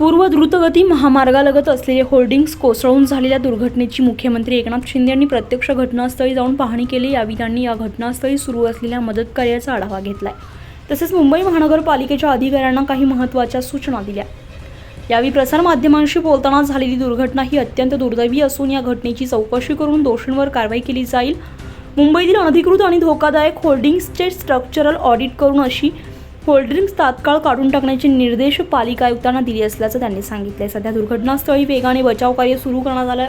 पूर्व द्रुतगती महामार्गालगत असलेले होर्डिंग्स कोसळून झालेल्या दुर्घटनेची मुख्यमंत्री एकनाथ शिंदे यांनी प्रत्यक्ष घटनास्थळी जाऊन पाहणी केली. यावेळी त्यांनी या घटनास्थळी सुरू असलेल्या मदत कार्याचा आढावा घेतलाय. तसेच मुंबई महानगरपालिकेच्या अधिकाऱ्यांना काही महत्त्वाच्या सूचना दिल्या. यावेळी प्रसारमाध्यमांशी बोलताना झालेली दुर्घटना ही अत्यंत दुर्दैवी असून या घटनेची चौकशी करून दोषींवर कारवाई केली जाईल. मुंबईतील अनधिकृत आणि धोकादायक होर्डिंग्सचे स्ट्रक्चरल ऑडिट करून अशी कोल्ड्रिंक्स तात्काळ काढून टाकण्याचे निर्देश पालिका आयुक्तांना दिले असल्याचं त्यांनी सांगितले सध्या दुर्घटनास्थळी वेगाने बचाव कार्य सुरू करण्यात आलं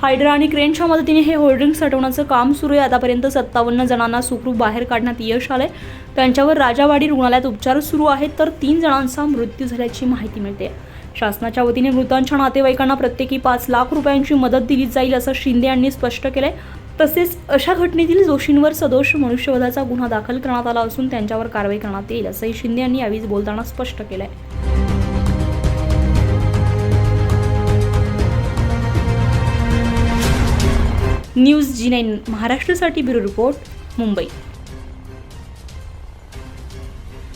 हायड्रा आणि क्रेनच्या मदतीने हे होल्ड्रिंक्स हटवण्याचं काम सुरू आहे. आतापर्यंत सत्तावन्न जणांना सुखरूप बाहेर काढण्यात यश आलंय. त्यांच्यावर राजावाडी रुग्णालयात उपचार सुरू आहेत तर तीन जणांचा मृत्यू झाल्याची माहिती मिळते. शासनाच्या वतीने मृतांच्या नातेवाईकांना प्रत्येकी पाच लाख रुपयांची मदत दिली जाईल असं शिंदे यांनी स्पष्ट केलंय. तसेच अशा घटनेतील जोशींवर सदोष मनुष्यवधाचा गुन्हा दाखल करण्यात आला असून त्यांच्यावर कारवाई करण्यात येईल असंही शिंदे यांनी यावेळी बोलताना स्पष्ट केलंय. न्यूज जी नाईन महाराष्ट्रासाठी ब्युरो रिपोर्ट मुंबई.